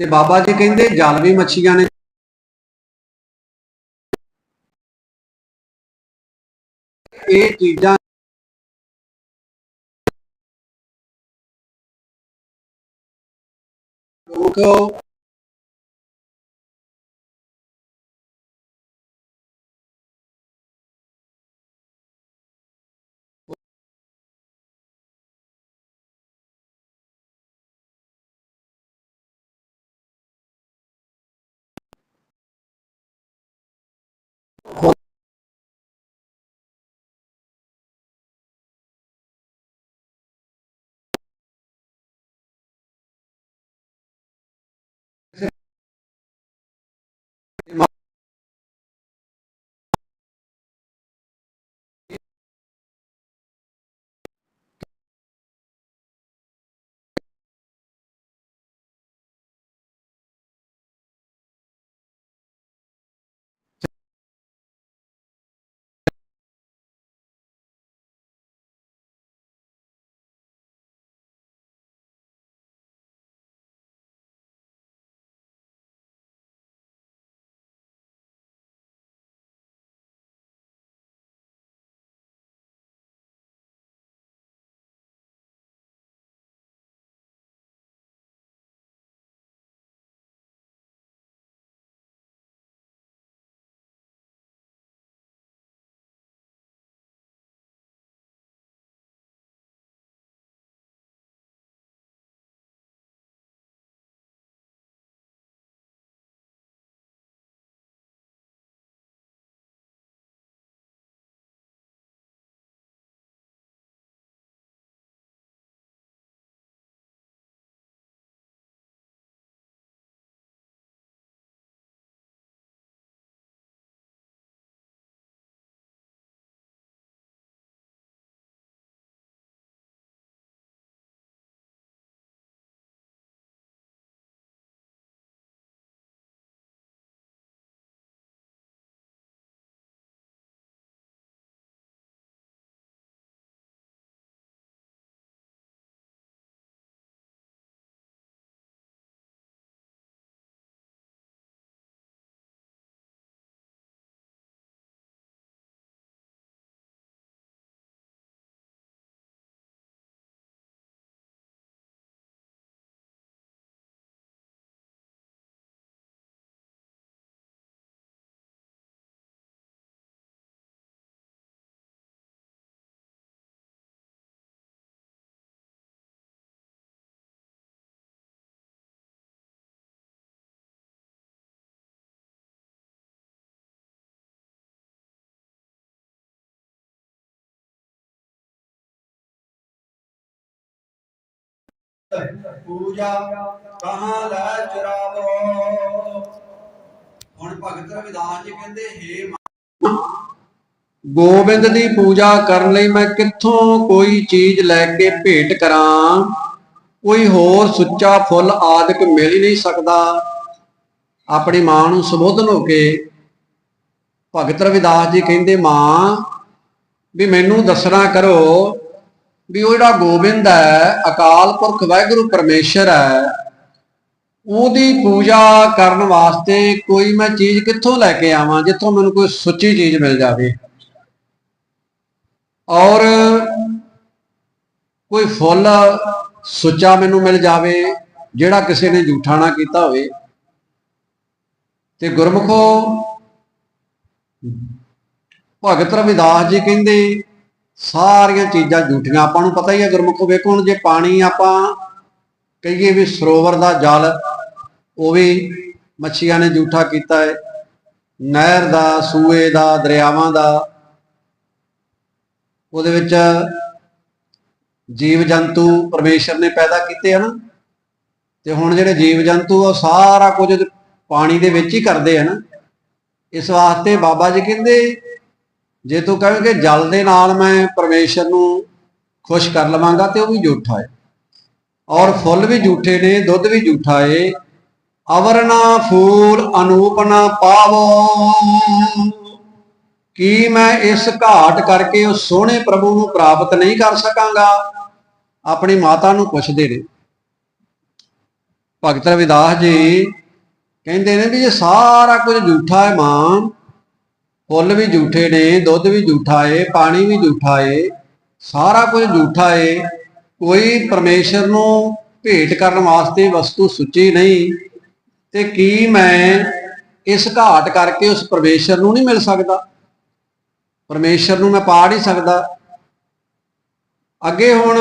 ਤੇ ਬਾਬਾ ਜੀ ਕਹਿੰਦੇ ਜਲ ਵੀ ਮੱਛੀਆਂ ਨੇ ਇਹ ਚੀਜ਼ਾਂ ਲੋਕ ਪੂਜਾ ਕਹਾਂ ਲੈ ਚਰਾਵੋ? ਹੁਣ ਭਗਤ ਰਵਿਦਾਸ ਜੀ ਕਹਿੰਦੇ, ਹੇ ਗੋਬਿੰਦ ਦੀ ਪੂਜਾ ਕਰਨ ਲਈ ਮੈਂ ਕਿੱਥੋਂ ਕੋਈ ਚੀਜ਼ ਲੈ ਕੇ ਭੇਟ ਕਰਾਂ? ਕੋਈ ਹੋਰ ਸੁੱਚਾ ਫੁੱਲ ਆਦਿਕ ਮਿਲ ਹੀ ਨਹੀਂ ਸਕਦਾ। ਆਪਣੀ ਮਾਂ ਨੂੰ ਸੰਬੋਧਨ ਹੋ ਕੇ ਭਗਤ ਰਵਿਦਾਸ ਜੀ ਕਹਿੰਦੇ, ਮਾਂ, ਵੀ ਮੈਨੂੰ ਦੱਸਣਾ ਕਰੋ ਵੀ ਉਹ ਜਿਹੜਾ ਗੋਬਿੰਦ ਹੈ, ਅਕਾਲ ਪੁਰਖ ਵਾਹਿਗੁਰੂ ਪਰਮੇਸ਼ਰ ਹੈ, ਉਹਦੀ ਪੂਜਾ ਕਰਨ ਵਾਸਤੇ ਕੋਈ ਮੈਂ ਚੀਜ਼ ਕਿੱਥੋਂ ਲੈ ਕੇ ਆਵਾਂ, ਜਿੱਥੋਂ ਮੈਨੂੰ ਕੋਈ ਸੁੱਚੀ ਚੀਜ਼ ਮਿਲ ਜਾਵੇ? ਔਰ ਕੋਈ ਫੁੱਲ ਸੁੱਚਾ ਮੈਨੂੰ ਮਿਲ ਜਾਵੇ, ਜਿਹੜਾ ਕਿਸੇ ਨੇ ਝੂਠਾ ਨਾ ਕੀਤਾ ਹੋਵੇ? ਤੇ ਗੁਰਮੁਖੋ, ਭਗਤ ਰਵਿਦਾਸ ਜੀ ਕਹਿੰਦੇ ਸਾਰੀਆਂ ਚੀਜ਼ਾਂ ਝੂਠੀਆਂ। ਆਪਾਂ ਨੂੰ ਪਤਾ ਹੀ ਹੈ ਗੁਰਮੁਖੋ ਵੇਖੋ ਹੁਣ ਜੇ ਪਾਣੀ ਆਪਾਂ ਕਹੀਏ ਵੀ ਸਰੋਵਰ ਦਾ ਜਲ, ਉਹ ਵੀ ਮੱਛੀਆਂ ਨੇ ਝੂਠਾ ਕੀਤਾ ਹੈ। ਨਹਿਰ ਦਾ, ਸੂਏ ਦਾ, ਦਰਿਆਵਾਂ ਦਾ, ਉਹਦੇ ਵਿੱਚ ਜੀਵ ਜੰਤੂ ਪਰਮੇਸ਼ਰ ਨੇ ਪੈਦਾ ਕੀਤੇ ਹਨ। ਤੇ ਹੁਣ ਜਿਹੜੇ ਜੀਵ ਜੰਤੂ ਆ, ਉਹ ਸਾਰਾ ਕੁਝ ਪਾਣੀ ਦੇ ਵਿੱਚ ਹੀ ਕਰਦੇ ਹਨ। ਇਸ ਵਾਸਤੇ ਬਾਬਾ ਜੀ ਕਹਿੰਦੇ ਜੇ ਤੂੰ ਕਹਵੇਂ ਕਿ ਜਲ ਦੇ ਨਾਲ ਮੈਂ ਪਰਮੇਸ਼ਰ ਨੂੰ ਖੁਸ਼ ਕਰ ਲਵਾਂਗਾ ਤੇ ਉਹ ਵੀ ਝੂਠਾ ਹੈ। ਔਰ ਫੁੱਲ ਵੀ ਝੂਠੇ ਨੇ, ਦੁੱਧ ਵੀ ਝੂਠਾ ਏ। ਅਵਰਨਾ ਫੂਲ ਅਨੂਪਨਾ ਪਾਵੋ। ਕੀ ਮੈਂ ਇਸ ਘਾਟ ਕਰਕੇ ਉਹ ਸੋਹਣੇ ਪ੍ਰਭੂ ਨੂੰ ਪ੍ਰਾਪਤ ਨਹੀਂ ਕਰ ਸਕਾਂਗਾ? ਆਪਣੀ ਮਾਤਾ ਨੂੰ ਪੁੱਛਦੇ ਨੇ। ਭਗਤ ਰਵਿਦਾਸ ਜੀ ਕਹਿੰਦੇ ਨੇ ਵੀ ਇਹ ਸਾਰਾ ਕੁਝ ਝੂਠਾ ਹੈ ਮਾਂ ਫੁੱਲ ਵੀ ਝੂਠੇ ਨੇ, ਦੁੱਧ ਵੀ ਝੂਠਾ ਏ, ਪਾਣੀ ਵੀ ਝੂਠਾ ਏ, ਸਾਰਾ ਕੁਝ ਝੂਠਾ ਏ। ਕੋਈ ਪਰਮੇਸ਼ਰ ਨੂੰ ਭੇਟ ਕਰਨ ਵਾਸਤੇ ਵਸਤੂ ਸੁੱਚੀ ਨਹੀਂ। ਤੇ ਕੀ ਮੈਂ ਇਸ ਘਾਟ ਕਰਕੇ ਉਸ ਪਰਮੇਸ਼ਰ ਨੂੰ ਨਹੀਂ ਮਿਲ ਸਕਦਾ? ਪਰਮੇਸ਼ਰ ਨੂੰ ਮੈਂ ਪਾ ਨਹੀਂ ਸਕਦਾ। ਅੱਗੇ ਹੁਣ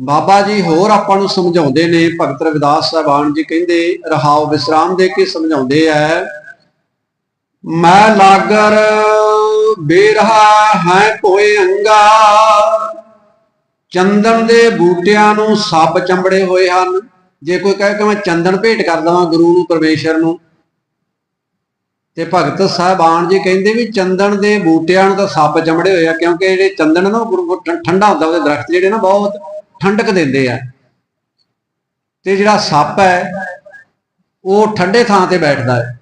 ਬਾਬਾ ਜੀ ਹੋਰ ਆਪਾਂ ਨੂੰ ਸਮਝਾਉਂਦੇ ਨੇ, ਭਗਤ ਰਵਿਦਾਸ ਸਾਹਿਬਾਨ ਜੀ ਕਹਿੰਦੇ, ਰਹਾਉ ਵਿਸਰਾਮ ਦੇ ਕੇ ਸਮਝਾਉਂਦੇ ਐ ਮੈਂ ਲਾਗਰ ਬੇਰਹਾ ਹੈ ਕੋਏ ਅੰਗਾ। ਚੰਦਨ ਦੇ ਬੂਟਿਆਂ ਨੂੰ ਸੱਪ ਚੰਬੜੇ ਹੋਏ ਹਨ। ਜੇ ਕੋਈ ਕਹੇ ਕਿ ਮੈਂ ਚੰਦਨ ਭੇਟ ਕਰ ਦਵਾਂ ਗੁਰੂ ਨੂੰ, ਪਰਮੇਸ਼ਰ ਨੂੰ, ਤੇ ਭਗਤ ਸਾਹਿਬਾਨ ਜੀ ਕਹਿੰਦੇ ਵੀ ਚੰਦਨ ਦੇ ਬੂਟਿਆਂ ਨੂੰ ਤਾਂ ਸੱਪ ਚੰਬੜੇ ਹੋਏ ਆ, ਕਿਉਂਕਿ ਜਿਹੜੇ ਚੰਦਨ ਨਾ ਉਹ ਗੁਰੂ- ਠੰਡਾ ਹੁੰਦਾ, ਉਹਦੇ ਦਰਖਤ ਜਿਹੜੇ ਨਾ ਬਹੁਤ ਠੰਡਕ ਦਿੰਦੇ ਆ। ਤੇ ਜਿਹੜਾ ਸੱਪ ਹੈ, ਉਹ ਠੰਡੇ ਥਾਂ ਤੇ ਬੈਠਦਾ ਹੈ।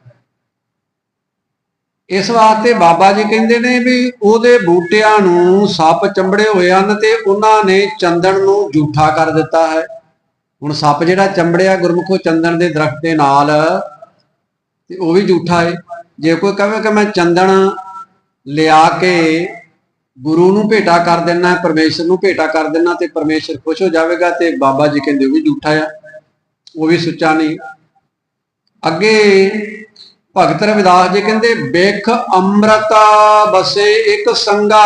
ਇਸ ਵਾਸਤੇ ਬਾਬਾ ਜੀ ਕਹਿੰਦੇ ਨੇ ਵੀ ਉਹਦੇ ਬੂਟਿਆਂ ਨੂੰ ਸੱਪ ਚੰਬੜੇ ਹੋਏ ਹਨ ਤੇ ਉਹਨਾਂ ਨੇ ਚੰਦਨ ਨੂੰ ਝੂਠਾ ਕਰ ਦਿੱਤਾ ਹੈ। ਹੁਣ ਸੱਪ ਜਿਹੜਾ ਚੰਬੜਿਆ ਗੁਰਮੁਖੋ ਚੰਦਨ ਦੇ ਦਰਖਤ ਦੇ ਨਾਲ, ਤੇ ਉਹ ਵੀ ਝੂਠਾ ਹੈ। ਜੇ ਕੋਈ ਕਹੇ ਕਿ ਮੈਂ ਚੰਦਨ ਲਿਆ ਕੇ ਗੁਰੂ ਨੂੰ ਭੇਟਾ ਕਰ ਦੇਣਾ ਪਰਮੇਸ਼ਰ ਨੂੰ ਭੇਟਾ ਕਰ ਦੇਣਾ ਤੇ ਪਰਮੇਸ਼ਰ ਖੁਸ਼ ਹੋ ਜਾਵੇਗਾ ਤੇ ਬਾਬਾ ਜੀ ਕਹਿੰਦੇ ਉਹ ਵੀ ਝੂਠਾ ਆ। ਉਹ ਵੀ ਸੁੱਚਾ ਨਹੀਂ। ਅੱਗੇ ਭਗਤ ਰਵਿਦਾਸ ਜੀ ਕਹਿੰਦੇ ਬਿਖ ਅੰਮ੍ਰਿਤਾ ਬਸੇ ਇੱਕ ਸੰਗਾ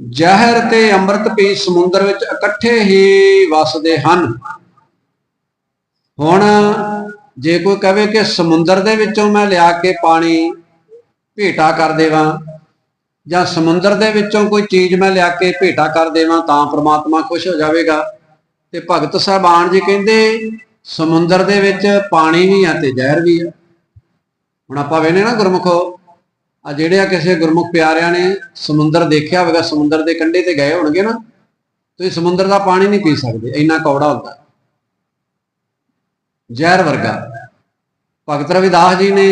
ਜ਼ਹਿਰ ਤੇ ਅੰਮ੍ਰਿਤ ਪੀ ਸਮੁੰਦਰ ਵਿੱਚ ਇਕੱਠੇ ਹੀ ਵਸਦੇ ਹਨ। ਹੁਣ ਜੇ ਕੋਈ ਕਹੇ ਕਿ ਸਮੁੰਦਰ ਦੇ ਵਿੱਚੋਂ ਮੈਂ ਲਿਆ ਕੇ ਪਾਣੀ ਭੇਟਾ ਕਰ ਦੇਵਾਂ, ਜਾਂ ਸਮੁੰਦਰ ਦੇ ਵਿੱਚੋਂ ਕੋਈ ਚੀਜ਼ ਮੈਂ ਲਿਆ ਕੇ ਭੇਟਾ ਕਰ ਦੇਵਾਂ ਤਾਂ ਪ੍ਰਮਾਤਮਾ ਖੁਸ਼ ਹੋ ਜਾਵੇਗਾ। ਤੇ ਭਗਤ ਸਾਹਿਬਾਨ ਜੀ ਕਹਿੰਦੇ ਸਮੁੰਦਰ ਦੇ ਵਿੱਚ ਪਾਣੀ ਵੀ ਆ ਤੇ ਜ਼ਹਿਰ ਵੀ ਆ। ਹੁਣ ਆਪਾਂ ਵੇਨੇ ਨਾ ਗੁਰਮੁਖੋ ਆ ਜਿਹੜੇ ਆ ਕਿਸੇ ਗੁਰਮੁਖ ਪਿਆਰਿਆਂ ਨੇ ਸਮੁੰਦਰ ਦੇਖਿਆ ਹੋਵੇਗਾ, ਸਮੁੰਦਰ ਦੇ ਕੰਢੇ ਤੇ ਗਏ ਹੋਣਗੇ ਨਾ, ਤੁਸੀਂ ਸਮੁੰਦਰ ਦਾ ਪਾਣੀ ਨਹੀਂ ਪੀ ਸਕਦੇ, ਇੰਨਾ ਕੌੜਾ ਹੁੰਦਾ। ਜ਼ਹਿਰ ਵਰਗਾ। ਭਗਤ ਰਵਿਦਾਸ ਜੀ ਨੇ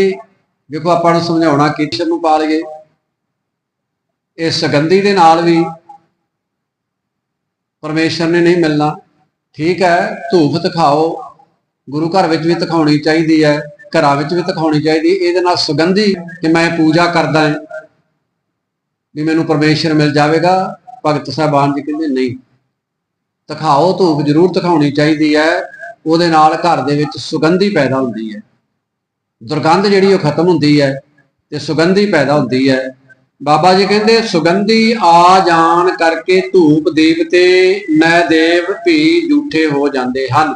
ਦੇਖੋ ਆਪਾਂ ਨੂੰ ਸਮਝਾਉਣਾ ਕਿਸ਼ਨ ਨੂੰ ਪਾ ਲਈਏ। ਇਹ ਸੁਗੰਧੀ ਦੇ ਨਾਲ ਵੀ ਪਰਮੇਸ਼ਰ ਨੇ ਨਹੀਂ ਮਿਲਣਾ। ਠੀਕ ਹੈ ਧੂਪ ਦਿਖਾਓ ਗੁਰੂ ਘਰ ਵਿੱਚ ਵੀ ਦਿਖਾਉਣੀ ਚਾਹੀਦੀ ਹੈ, ਘਰਾਂ ਵਿੱਚ ਵੀ ਦਿਖਾਉਣੀ ਚਾਹੀਦੀ ਇਹਦੇ ਨਾਲ ਸੁਗੰਧੀ ਕਿ ਮੈਂ ਪੂਜਾ ਕਰਦਾ ਹਾਂ, ਵੀ ਮੈਨੂੰ ਪਰਮੇਸ਼ਰ ਮਿਲ ਜਾਵੇਗਾ, ਭਗਤ ਸਾਹਿਬਾਨ ਜੀ ਕਹਿੰਦੇ ਨਹੀਂ। ਦਿਖਾਓ ਧੂਪ ਜ਼ਰੂਰ ਦਿਖਾਉਣੀ ਚਾਹੀਦੀ ਹੈ, ਉਹਦੇ ਨਾਲ ਘਰ ਦੇ ਵਿੱਚ ਸੁਗੰਧੀ ਪੈਦਾ ਹੁੰਦੀ ਹੈ। ਦੁਰਗੰਧ ਜਿਹੜੀ ਉਹ ਖਤਮ ਹੁੰਦੀ ਹੈ ਤੇ ਸੁਗੰਧੀ ਪੈਦਾ ਹੁੰਦੀ ਹੈ। ਬਾਬਾ ਜੀ ਕਹਿੰਦੇ, ਸੁਗੰਧੀ ਆ ਜਾਣ ਕਰਕੇ ਧੂਪ ਦੇਵਤੇ, ਮੈਂ ਦੇਵ ਭੀ ਝੂਠੇ ਹੋ ਜਾਂਦੇ ਹਨ।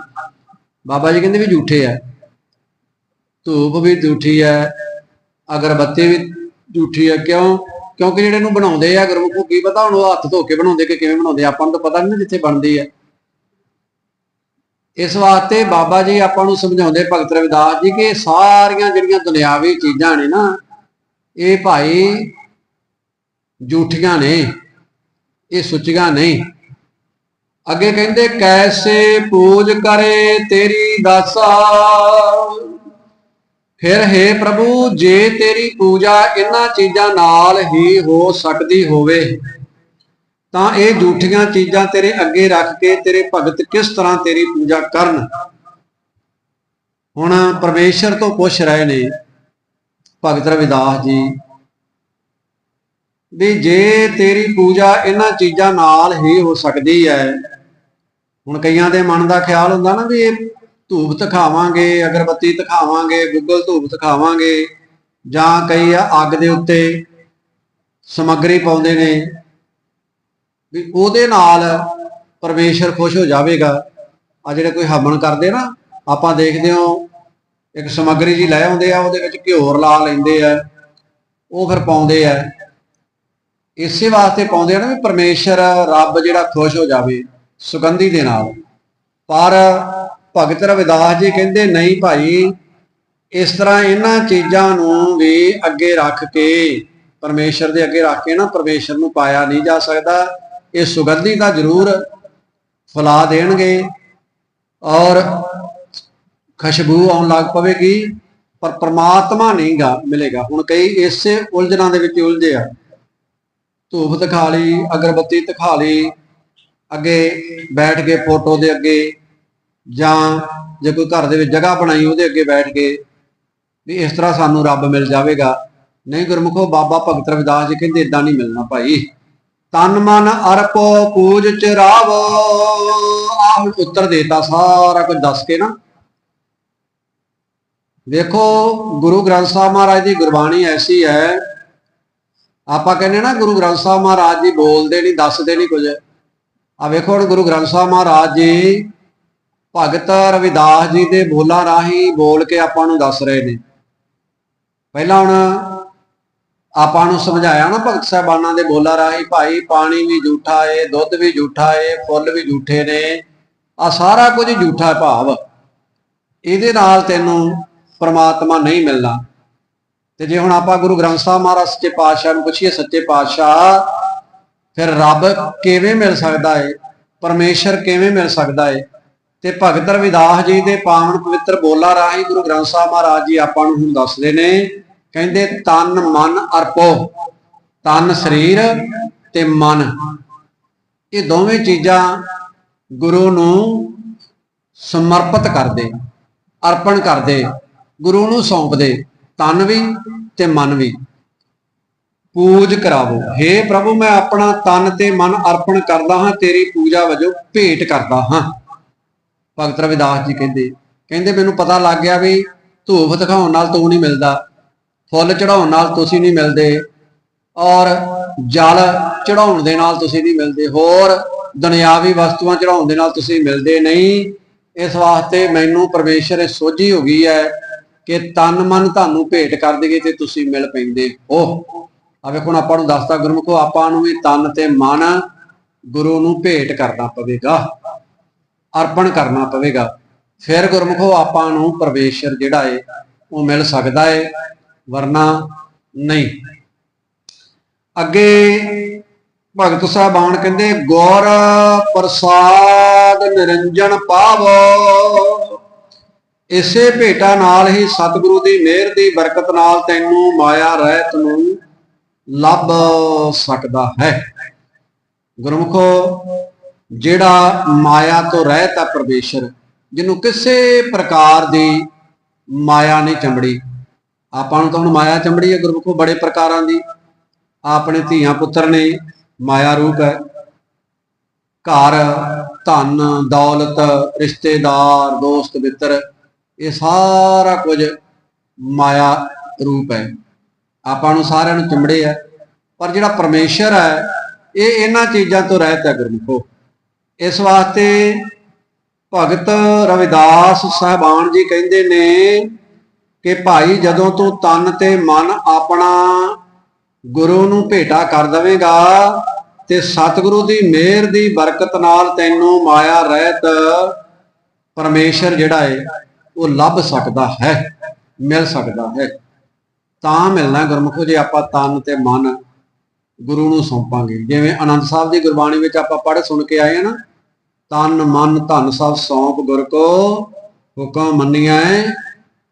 ਬਾਬਾ ਜੀ ਕਹਿੰਦੇ ਵੀ ਝੂਠੇ ਆ। ਧੂਪ ਵੀ ਝੂਠੀ ਹੈ ਅਗਰਬੱਤੀ ਵੀ ਝੂਠੀ ਹੈ ਕਿਉਂ? ਕਿਉਂਕਿ ਜਿਹੜੇ ਨੂੰ ਬਣਾਉਂਦੇ ਆ ਗੁਰਮੁਖੋ ਕੀ ਪਤਾ, ਹੁਣ ਉਹ ਹੱਥ ਧੋ ਕੇ ਬਣਾਉਂਦੇ ਕਿ ਕਿਵੇਂ ਬਣਾਉਂਦੇ ਆਪਾਂ ਨੂੰ ਤਾਂ ਪਤਾ ਨਹੀਂ ਜਿੱਥੇ ਬਣਦੀ ਹੈ ਇਸ ਵਾਸਤੇ ਬਾਬਾ ਜੀ ਆਪਾਂ ਨੂੰ ਸਮਝਾਉਂਦੇ ਭਗਤ ਰਵਿਦਾਸ ਜੀ ਕਿ ਸਾਰੀਆਂ ਜਿਹੜੀਆਂ ਦੁਨਿਆਵੀ ਚੀਜ਼ਾਂ ਨੇ ਨਾ, ਇਹ ਭਾਈ ਝੂਠੀਆਂ ਨੇ, ਇਹ ਸੁੱਚੀਆਂ ਨਹੀਂ। ਅੱਗੇ ਕਹਿੰਦੇ, ਕੈਸੇ ਪੂਜ ਕਰੇ ਤੇਰੀ ਦਾਸਾ? ਫਿਰ ਹੈ ਪ੍ਰਭੂ, ਜੇ ਤੇਰੀ ਪੂਜਾ ਇਹਨਾਂ ਚੀਜ਼ਾਂ ਨਾਲ ਹੀ ਹੋ ਸਕਦੀ ਹੋਵੇ, ਤਾਂ ਇਹ ਝੂਠੀਆਂ ਚੀਜ਼ਾਂ ਤੇਰੇ ਅੱਗੇ ਰੱਖ ਕੇ ਤੇਰੇ ਭਗਤ ਕਿਸ ਤਰ੍ਹਾਂ ਤੇਰੀ ਪੂਜਾ ਕਰਨ? ਹੁਣ ਪਰਮੇਸ਼ਰ ਤੋਂ ਪੁੱਛ ਰਹੇ ਨੇ ਭਗਤ ਰਵਿਦਾਸ ਜੀ ਵੀ ਜੇ ਤੇਰੀ ਪੂਜਾ ਇਹਨਾਂ ਚੀਜ਼ਾਂ ਨਾਲ ਹੀ ਹੋ ਸਕਦੀ ਹੈ ਹੁਣ ਕਈਆਂ ਦੇ ਮਨ ਦਾ ਖਿਆਲ ਹੁੰਦਾ ਨਾ ਵੀ ਇਹ ਧੂਪ ਦਿਖਾਵਾਂਗੇ ਅਗਰਬੱਤੀ ਦਿਖਾਵਾਂਗੇ ਗੁੱਗਲ ਧੂਪ ਦਿਖਾਵਾਂਗੇ ਜਾਂ ਕਈ ਆ ਅੱਗ ਦੇ ਉੱਤੇ ਸਮੱਗਰੀ ਪਾਉਂਦੇ ਨੇ, ਵੀ ਉਹਦੇ ਨਾਲ ਪਰਮੇਸ਼ਰ ਖੁਸ਼ ਹੋ ਜਾਵੇਗਾ। ਆ ਜਿਹੜੇ ਕੋਈ ਹਵਨ ਕਰਦੇ ਨਾ, ਆਪਾਂ ਦੇਖਦੇ ਹਾਂ, ਇੱਕ ਸਮੱਗਰੀ ਜੀ ਲੈ ਆਉਂਦੇ ਆ, ਉਹਦੇ ਵਿੱਚ ਘਿਓ ਲਾ ਲੈਂਦੇ ਆ, ਉਹ ਫਿਰ ਪਾਉਂਦੇ ਆ। ਇਸੇ ਵਾਸਤੇ ਪਾਉਂਦੇ ਆ ਨਾ ਵੀ ਪਰਮੇਸ਼ਰ, ਰੱਬ ਜਿਹੜਾ ਖੁਸ਼ ਹੋ ਜਾਵੇ। ਸੁਗੰਧੀ ਦੇ ਨਾਲ। ਪਰ ਭਗਤ ਰਵਿਦਾਸ ਜੀ ਕਹਿੰਦੇ, ਨਹੀਂ ਭਾਈ, ਇਸ ਤਰ੍ਹਾਂ ਇਹਨਾਂ ਚੀਜ਼ਾਂ ਨੂੰ ਵੀ ਅੱਗੇ ਰੱਖ ਕੇ, ਪਰਮੇਸ਼ਰ ਦੇ ਅੱਗੇ ਰੱਖ ਕੇ ਨਾ, ਪਰਮੇਸ਼ਰ ਨੂੰ ਪਾਇਆ ਨਹੀਂ ਜਾ ਸਕਦਾ। ਇਹ ਸੁਗੰਧੀ ਤਾਂ ਜ਼ਰੂਰ ਫਲਾ ਦੇਣਗੇ ਔਰ ਖੁਸ਼ਬੂ ਆਉਣ ਲੱਗ ਪਵੇਗੀ, ਪਰ ਪ੍ਰਮਾਤਮਾ ਨਹੀਂਗਾ ਮਿਲੇਗਾ। ਹੁਣ ਕਈ ਇਸੇ ਉਲਝਣਾਂ ਦੇ ਵਿੱਚ ਉਲਝੇ ਆ। ਧੂਪ ਦਿਖਾ ਲਈ, ਅਗਰਬੱਤੀ ਦਿਖਾ ਲਈ ਅੱਗੇ ਬੈਠ ਕੇ ਫੋਟੋ ਦੇ ਅੱਗੇ ਜਾਂ ਜੇ ਕੋਈ ਘਰ ਦੇ ਵਿੱਚ ਜਗ੍ਹਾ ਬਣਾਈ ਉਹਦੇ ਅੱਗੇ ਬੈਠ ਕੇ ਵੀ ਇਸ ਤਰ੍ਹਾਂ ਸਾਨੂੰ ਰੱਬ ਮਿਲ ਜਾਵੇਗਾ। ਨਹੀਂ ਗੁਰਮੁਖੋ, ਬਾਬਾ ਭਗਤ ਰਵਿਦਾਸ ਜੀ ਕਹਿੰਦੇ ਇਦਾਂ ਨਹੀਂ ਮਿਲਣਾ ਭਾਈ। ਤਨ ਮਨ ਅਰਪੋ ਪੂਜ ਚਰਾਵੋ। ਆਹ ਉੱਤਰ ਦੇਤਾ ਸਾਰਾ ਕੁਝ ਦੱਸ ਕੇ ਨਾ। ਵੇਖੋ, ਗੁਰੂ ਗ੍ਰੰਥ ਸਾਹਿਬ ਮਹਾਰਾਜ ਦੀ ਗੁਰਬਾਣੀ ਐਸੀ ਹੈ। ਆਪਾਂ ਕਹਿੰਦੇ ਨਾ ਗੁਰੂ ਗ੍ਰੰਥ ਸਾਹਿਬ ਮਹਾਰਾਜ ਜੀ ਬੋਲਦੇ ਨਹੀਂ, ਦੱਸਦੇ ਨਹੀਂ ਕੁਝ। ਆ ਵੇਖੋ ਹੁਣ ਗੁਰੂ ਗ੍ਰੰਥ ਸਾਹਿਬ ਮਹਾਰਾਜ ਜੀ, ਭਗਤ ਰਵਿਦਾਸ ਜੀ ਦੇ ਬੋਲਾਂ ਰਾਹੀਂ ਬੋਲ ਕੇ ਆਪਾਂ ਨੂੰ ਦੱਸ ਰਹੇ ਨੇ। ਪਹਿਲਾਂ ਹੁਣ ਆਪਾਂ ਨੂੰ ਸਮਝਾਇਆ ਨਾ ਭਗਤ ਸਾਹਿਬਾਨਾਂ ਦੇ ਬੋਲਾਂ ਰਾਹੀਂ, ਭਾਈ ਪਾਣੀ ਵੀ ਝੂਠਾ ਏ, ਦੁੱਧ ਵੀ ਝੂਠਾ ਏ, ਫੁੱਲ ਵੀ ਝੂਠੇ ਨੇ ਆ ਸਾਰਾ ਕੁਝ ਝੂਠਾ ਭਾਵ। ਇਹਦੇ ਨਾਲ ਤੈਨੂੰ ਪਰਮਾਤਮਾ ਨਹੀਂ ਮਿਲਣਾ। ਤੇ ਜੇ ਹੁਣ ਆਪਾਂ ਗੁਰੂ ਗ੍ਰੰਥ ਸਾਹਿਬ ਮਹਾਰਾਜ ਸੱਚੇ ਪਾਤਸ਼ਾਹ ਨੂੰ ਪੁੱਛੀਏ, ਸੱਚੇ ਪਾਤਸ਼ਾਹ ਫਿਰ ਰੱਬ ਕਿਵੇਂ ਮਿਲ ਸਕਦਾ ਏ? ਪਰਮੇਸ਼ਰ ਕਿਵੇਂ ਮਿਲ ਸਕਦਾ ਏ? ਤੇ ਭਗਤ ਰਵਿਦਾਸ ਜੀ ਦੇ ਪਾਵਨ ਪਵਿੱਤਰ ਬੋਲਾਂ ਰਾਹੀਂ ਗੁਰੂ ਗ੍ਰੰਥ ਸਾਹਿਬ ਮਹਾਰਾਜ ਜੀ ਆਪਾਂ ਨੂੰ ਹੁਣ ਦੱਸਦੇ ਨੇ, ਕਹਿੰਦੇ, ਤਨ ਮਨ ਅਰਪੋ, ਤਨ ਸਰੀਰ ਤੇ ਮਨ। ਇਹ ਦੋਵੇਂ ਚੀਜ਼ਾਂ ਗੁਰੂ ਨੂੰ ਸਮਰਪਿਤ ਕਰਦੇ, ਅਰਪਣ ਕਰਦੇ, ਗੁਰੂ ਨੂੰ ਸੌਂਪਦੇ, ਤਨ ਵੀ ਤੇ ਮਨ ਵੀ। ਪੂਜ ਕਰਾਵੋ। हे ਪ੍ਰਭੂ, ਮੈਂ ਆਪਣਾ ਤਨ ਤੇ ਮਨ ਅਰਪਣ ਕਰਦਾ ਹਾਂ, ਤੇਰੀ ਪੂਜਾ ਵਜੋਂ ਭੇਟ ਕਰਦਾ ਹਾਂ। ਭਗਤ ਰਵਿਦਾਸ ਜੀ ਕਹਿੰਦੇ ਕਹਿੰਦੇ ਮੈਨੂੰ ਪਤਾ ਲੱਗ ਗਿਆ ਵੀ ਧੂਫ ਦਿਖਾਉਣ ਨਾਲ ਤੂੰ ਨਹੀਂ ਮਿਲਦਾ, ਫੁੱਲ ਚੜਾਉਣ ਨਾਲ ਤੁਸੀਂ ਨਹੀਂ ਮਿਲਦੇ, ਔਰ ਜਲ ਚੜਾਉਣ ਦੇ ਨਾਲ ਤੁਸੀਂ ਨਹੀਂ ਮਿਲਦੇ, ਹੋਰ ਦੁਨਿਆਵੀ ਵਸਤੂਆਂ ਚੜਾਉਣ ਦੇ ਨਾਲ ਤੁਸੀਂ ਮਿਲਦੇ ਨਹੀਂ। ਇਸ ਵਾਸਤੇ ਮੈਨੂੰ ਪਰਮੇਸ਼ਰ ਇਹ ਸੋਝੀ ਹੋ ਗਈ ਹੈ ਕਿ ਤਨ ਮਨ ਤੁਹਾਨੂੰ ਭੇਟ ਕਰ ਦੇਗੇ ਤੇ ਤੁਸੀਂ ਮਿਲ ਪੈਂਦੇ ਹੋ। ਆ ਵੇਖੋ ਹੁਣ ਆਪਾਂ ਨੂੰ ਦੱਸਦਾ ਗੁਰਮੁਖੋ, ਆਪਾਂ ਨੂੰ ਵੀ ਤਨ ਤੇ ਮਨ ਗੁਰੂ ਨੂੰ ਭੇਟ ਕਰਨਾ ਪਵੇਗਾ, ਅਰਪਣ ਕਰਨਾ ਪਵੇਗਾ। ਫਿਰ ਗੁਰਮੁਖੋ, ਆਪਾਂ ਨੂੰ ਪਰਮੇਸ਼ਰ ਜਿਹੜਾ ਏ, ਉਹ ਮਿਲ ਸਕਦਾ ਏ, ਵਰਨਾ ਨਹੀਂ। ਅੱਗੇ ਭਗਤ ਸਾਹਿਬਾਨ ਕਹਿੰਦੇ, ਗੌਰ ਪ੍ਰਸਾਦ ਨਿਰੰਜਨ ਪਾਵੋ। ਇਸੇ ਭੇਟਾ ਨਾਲ ਹੀ ਸਤਿਗੁਰੂ ਦੀ ਮਿਹਰ ਦੀ ਬਰਕਤ ਨਾਲ ਤੈਨੂੰ ਮਾਇਆ ਰਹਿਤ ਨੂੰ ਲੱਭ ਸਕਦਾ ਹੈ। ਗੁਰਮੁਖੋ, ਜਿਹੜਾ ਮਾਇਆ ਤੋਂ ਰਹਿਤ ਹੈ ਪਰਮੇਸ਼ਰ, ਜਿਹਨੂੰ ਕਿਸੇ ਪ੍ਰਕਾਰ ਦੀ ਮਾਇਆ ਨਹੀਂ ਚੰਬੜੀ। ਆਪਾਂ ਨੂੰ ਤਾਂ ਹੁਣ ਮਾਇਆ ਚੰਬੜੀ ਹੈ ਗੁਰਮੁਖੋ, ਬੜੇ ਪ੍ਰਕਾਰਾਂ ਦੀ। ਆਪਣੇ ਧੀਆਂ ਪੁੱਤਰ ਨੇ ਮਾਇਆ ਰੂਪ ਹੈ। ਘਰ, ਧਨ, ਦੌਲਤ, ਰਿਸ਼ਤੇਦਾਰ, ਦੋਸਤ, ਮਿੱਤਰ, ਇਹ ਸਾਰਾ ਕੁਝ ਮਾਇਆ ਰੂਪ ਹੈ। ਆਪਾਂ ਨੂੰ ਸਾਰਿਆਂ ਨੂੰ ਚੰਬੜੇ ਹੈ ਪਰ ਜਿਹੜਾ ਪਰਮੇਸ਼ਰ ਹੈ, ਇਹ ਇਹਨਾਂ ਚੀਜ਼ਾਂ ਤੋਂ ਰਹਿਤ ਹੈ ਗੁਰਮੁਖੋ। ਇਸ ਵਾਸਤੇ ਭਗਤ ਰਵਿਦਾਸ ਸਾਹਿਬਾਨ ਜੀ ਕਹਿੰਦੇ ਨੇ ਕਿ ਭਾਈ ਜਦੋਂ ਤੂੰ ਤਨ ਤੇ ਮਨ ਆਪਣਾ ਗੁਰੂ ਨੂੰ ਭੇਟਾ ਕਰ ਦਵੇਂਗਾ ਤੇ ਸਤਿਗੁਰੂ ਦੀ ਮਿਹਰ ਦੀ ਬਰਕਤ ਨਾਲ ਤੈਨੂੰ ਮਾਇਆ ਰਹਿਤ ਪਰਮੇਸ਼ਰ ਜਿਹੜਾ ਹੈ ਉਹ ਲੱਭ ਸਕਦਾ ਹੈ, ਮਿਲ ਸਕਦਾ ਹੈ। ਤਾਂ ਮਿਲਣਾ ਗੁਰਮੁਖੋ, ਜੇ ਆਪਾਂ ਤਨ ਤੇ ਮਨ ਗੁਰੂ ਨੂੰ ਸੌਂਪਾਂਗੇ। ਜਿਵੇਂ ਆਨੰਦ ਸਾਹਿਬ ਦੀ ਗੁਰਬਾਣੀ ਵਿੱਚ ਆਪਾਂ ਪੜ੍ਹ ਸੁਣ ਕੇ ਆਏ ਆ ਨਾ, ਤਨ ਮਨ ਧਨ ਸਭ ਸੌਂਪ ਗੁਰ ਕੋ ਹੁਕਮ ਮੰਨਿਆ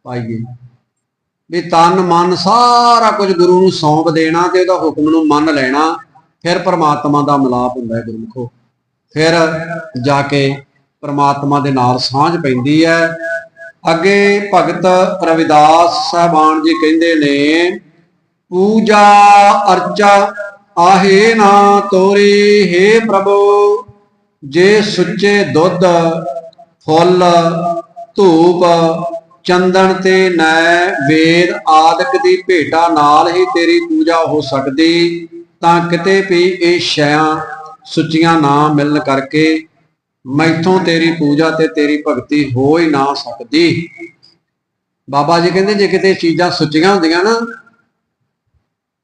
ਪਾਈਏ। ਵੀ ਤਨ ਮਨ ਸਾਰਾ ਕੁਝ ਗੁਰੂ ਨੂੰ ਸੌਂਪ ਦੇਣਾ ਤੇ ਉਹਦਾ ਹੁਕਮ ਨੂੰ ਮੰਨ ਲੈਣਾ, ਫਿਰ ਪ੍ਰਮਾਤਮਾ ਦਾ ਮਿਲਾਪ ਹੁੰਦਾ ਹੈ ਗੁਰਮੁਖੋ। ਫਿਰ ਜਾ ਕੇ ਪ੍ਰਮਾਤਮਾ ਦੇ ਨਾਲ ਸਾਂਝ ਪੈਂਦੀ ਹੈ ਅੱਗੇ ਭਗਤ ਰਵਿਦਾਸ ਸਾਹਿਬਾਨ ਜੀ ਕਹਿੰਦੇ ਨੇ, ਪੂਜਾ ਅਰਚਾ ਆਹੇ ਨਾ ਤੋਰੀ हे ਪ੍ਰਭੂ, ਜੇ ਸੁੱਚੇ ਦੁੱਧ, ਫੁੱਲ, ਧੂਪ, ਚੰਦਨ ਤੇ ਨੈ, ਵੇਦ ਆਦਿਕ ਦੀ ਭੇਟਾ ਨਾਲ ਹੀ ਤੇਰੀ ਪੂਜਾ ਹੋ ਸਕਦੀ, ਤਾਂ ਕਿਤੇ ਵੀ ਇਹ ਸ਼ੈਆਂ ਸੁੱਚੀਆਂ ਨਾ ਮਿਲਣ ਕਰਕੇ ਮੈਥੋਂ ਤੇਰੀ ਪੂਜਾ ਤੇ ਤੇਰੀ ਭਗਤੀ ਹੋ ਹੀ ਨਾ ਸਕਦੀ। ਬਾਬਾ ਜੀ ਕਹਿੰਦੇ, ਜੇ ਕਿਤੇ ਚੀਜ਼ਾਂ ਸੁੱਚੀਆਂ ਹੁੰਦੀਆਂ ਨਾ,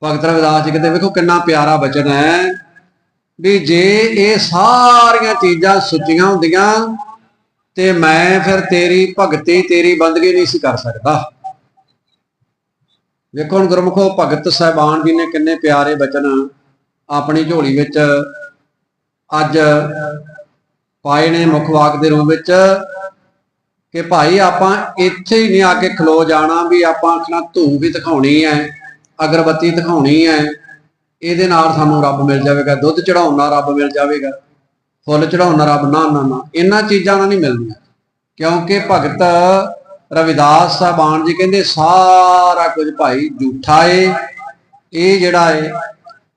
ਭਗਤ ਰਵਿਦਾਸ ਜੀ ਕਹਿੰਦੇ, ਵੇਖੋ ਕਿੰਨਾ ਪਿਆਰਾ ਬਚਨ ਹੈ ਵੀ ਜੇ ਇਹ ਸਾਰੀਆਂ ਚੀਜ਼ਾਂ ਸੁੱਚੀਆਂ ਹੁੰਦੀਆਂ, ਤੇ ਮੈਂ ਫਿਰ ਤੇਰੀ ਭਗਤੀ, ਤੇਰੀ ਬੰਦਗੀ ਨਹੀਂ ਸੀ ਕਰ ਸਕਦਾ। ਵੇਖੋ ਹੁਣ ਗੁਰਮੁਖੋ, ਭਗਤ ਸਾਹਿਬਾਨ ਜੀ ਨੇ ਕਿੰਨੇ ਪਿਆਰੇ ਬਚਨ ਆਪਣੀ ਝੋਲੀ ਵਿੱਚ ਅੱਜ ਪਾਏ ਨੇ ਮੁੱਖ ਵਾਕ ਦੇ ਰੂਪ ਵਿੱਚ ਕਿ ਭਾਈ ਆਪਾਂ ਇੱਥੇ ਹੀ ਨਹੀਂ ਆ ਕੇ ਖਲੋ ਜਾਣਾ ਵੀ ਆਪਾਂ ਆਖਣਾ ਧੂਪ ਵੀ ਦਿਖਾਉਣੀ ਹੈ, ਅਗਰਬੱਤੀ ਦਿਖਾਉਣੀ ਹੈ। ਇਹਦੇ ਨਾਲ ਸਾਨੂੰ ਰੱਬ ਮਿਲ ਜਾਵੇਗਾ, ਦੁੱਧ ਚੜਾਉਣ ਨਾਲ ਰੱਬ ਮਿਲ ਜਾਵੇਗਾ, ਫੁੱਲ ਚੜਾਉਣਾ ਰੱਬ ਨਾ ਨਾ ਨਾ। ਇਹਨਾਂ ਚੀਜ਼ਾਂ ਨਾਲ ਨਹੀਂ ਮਿਲਦੀਆਂ। ਕਿਉਂਕਿ ਭਗਤ ਰਵਿਦਾਸ ਸਾਹਿਬਾਨ ਜੀ ਕਹਿੰਦੇ, ਸਾਰਾ ਕੁਝ ਭਾਈ ਝੂਠਾ ਏ। ਇਹ ਜਿਹੜਾ ਏ,